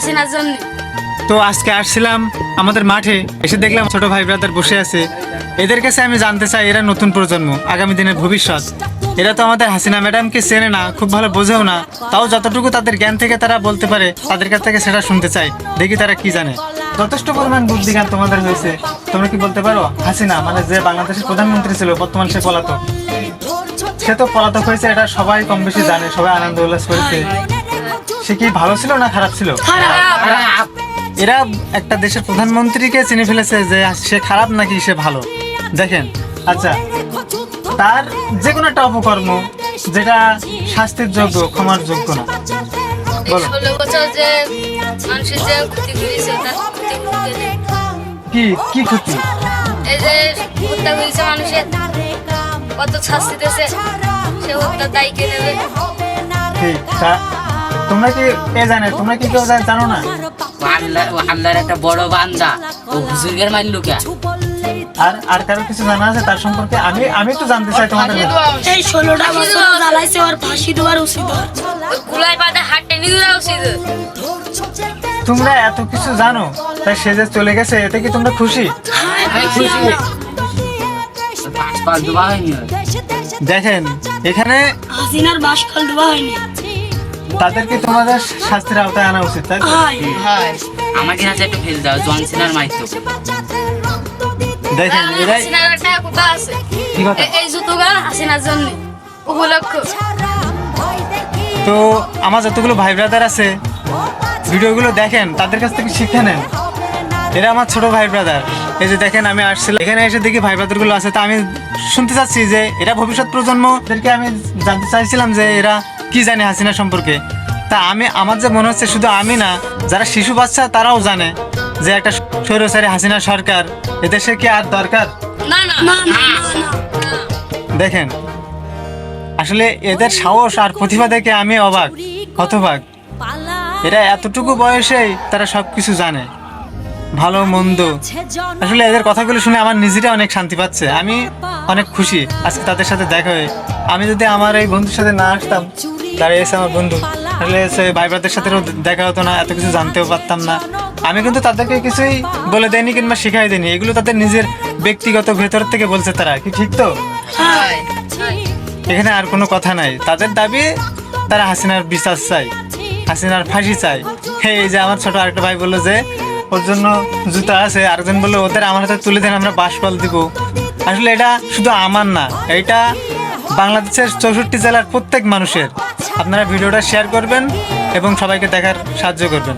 হাসিনার জন্য। তো আজকে আসছিলাম আমাদের মাঠে, এসে দেখলাম ছোট ভাই ব্রাদার বসে আছে। এদের কাছে আমি জানতে চাই, এরা নতুন প্রজন্ম, আগামী দিনের ভবিষ্যৎ। এরা তো আমাদের হাসিনা ম্যাডামকে চেনে না, খুব ভালো বোঝেও না। তাও যতটুকু তাদের জ্ঞান থেকে তারা বলতে পারে, তাদের কাছ থেকে সেটা শুনতে চাই। দেখি তারা কি জানে। যথেষ্ট পরিমাণ বুদ্ধি জ্ঞান তোমাদের হয়েছে। তোমরা কি বলতে পারো? হাসিনা মানে যে বাংলাদেশের প্রধানমন্ত্রী ছিল, বর্তমান সে পলাতক। সে তো পলাতক হয়েছে, এটা সবাই কম বেশি জানে, সবাই আনন্দ উল্লাস করেছে। সে কি ভালো ছিল না খারাপ ছিল? এরা একটা দেশের প্রধানমন্ত্রীকে চিনে ফেলেছে যে সে খারাপ নাকি সে ভালো। দেখেন আচ্ছা তার যে কোনো একটা অপকর্ম যেটা শাস্তির যোগ্য ক্ষমার যোগ্য না। বলো। কি কি ক্ষতি? এই যে হত্যা করেছে মানুষের কত শাস্তি দিয়েছে সে হত্যার দায়ী কে নেবে ঠিক তোমরা কি এ জানে? তোমরা কি কেউ জানো? না? আল্লাহর একটা বড় বান্দা। ও হুজুরগের মারলো কে? আর আর কারও কিছু জানা আছে? তার সম্পর্কে আমি আমি একটু জানতে চাই তোমাদের। এই ষোলোটা বছর জ্বালাইছে ওর ফাঁসি দেওয়ার উচিত। ওই কুলাই পাতা হাট টেনে দেওয়া উচিত। তোমরা এত কিছু জানো? তাই সে যে চলে গেছে এতে কি তোমরা খুশি? আমি খুশি পাঁচ পাঁচ দুবা হয়নি। দেখেন এখানে হাসিনার বাসকাল দেওয়া হয়নি। তাদেরকে তোমাদের শাস্তির আওতায় আনা উচিত তাই তো? আমাকে কাছে একটু ফেল দাও জনসিনার মাইতো দেখেন এরাই হাসিনার একটা কথা আছে। কি কথা? এ- এই জুতোগুলো হাসিনার জন্য উপলক্ষ। তো আমার যতগুলো ভাই ব্রাদার আছে ভিডিওগুলো দেখেন তাদের কাছ থেকে শিখে নেন। এরা আমার ছোট ভাই ব্রাদার। এই যে দেখেন আমি আসছিলাম। এখানে এসে দেখি ভাই ব্রাদারগুলো আছে। তা আমি শুনতে চাচ্ছি যে এরা ভবিষ্যৎ প্রজন্ম এদেরকে আমি জানতে চাইছিলাম যে এরা কি জানে হাসিনা সম্পর্কে? তা আমি আমার যে মনে হচ্ছে শুধু আমি না যারা শিশু বাচ্চা তারাও জানে যে একটা স্বৈরচারী হাসিনা সরকার এদেশে কি আর দরকার? দেখেন আসলে এদের সাহস আর প্রতিভা দেখে আমি অবাক হতবাক এরা এতটুকু বয়সেই তারা সব কিছু জানে ভালো মন্দ। আসলে এদের কথাগুলো শুনে আমার নিজেরা অনেক শান্তি পাচ্ছে। আমি অনেক খুশি আজকে তাদের সাথে দেখা হয়ে। আমি যদি আমার এই বন্ধুর সাথে না আসতাম তারা এসে আমার বন্ধু। আসলে এসে ভাই ব্রাদের সাথেও দেখা হতো না এত কিছু জানতেও পারতাম না। আমি কিন্তু তাদেরকে কিছুই বলে দেয়নি কিংবা শিখাই দেয়নি। এগুলো তাদের নিজের ব্যক্তিগত ভেতর থেকে বলছে তারা। কি ঠিক তো? এখানে আর কোনো কথা নাই। তাদের দাবি তারা হাসিনার বিচার চাই হাসিনার ফাঁসি চাই হে এই যে আমার ছোট আরেকটা ভাই বলল যে ওর জন্য জুতা আছে। আরেকজন বলল ওদের আমার হাতে তুলে দেন আমরা বাসপাল দিব। আসলে এটা শুধু আমার না এটা বাংলাদেশের চৌষট্টি জেলার প্রত্যেক মানুষের। আপনারা ভিডিওটা শেয়ার করবেন এবং সবাইকে দেখার সাহায্য করবেন।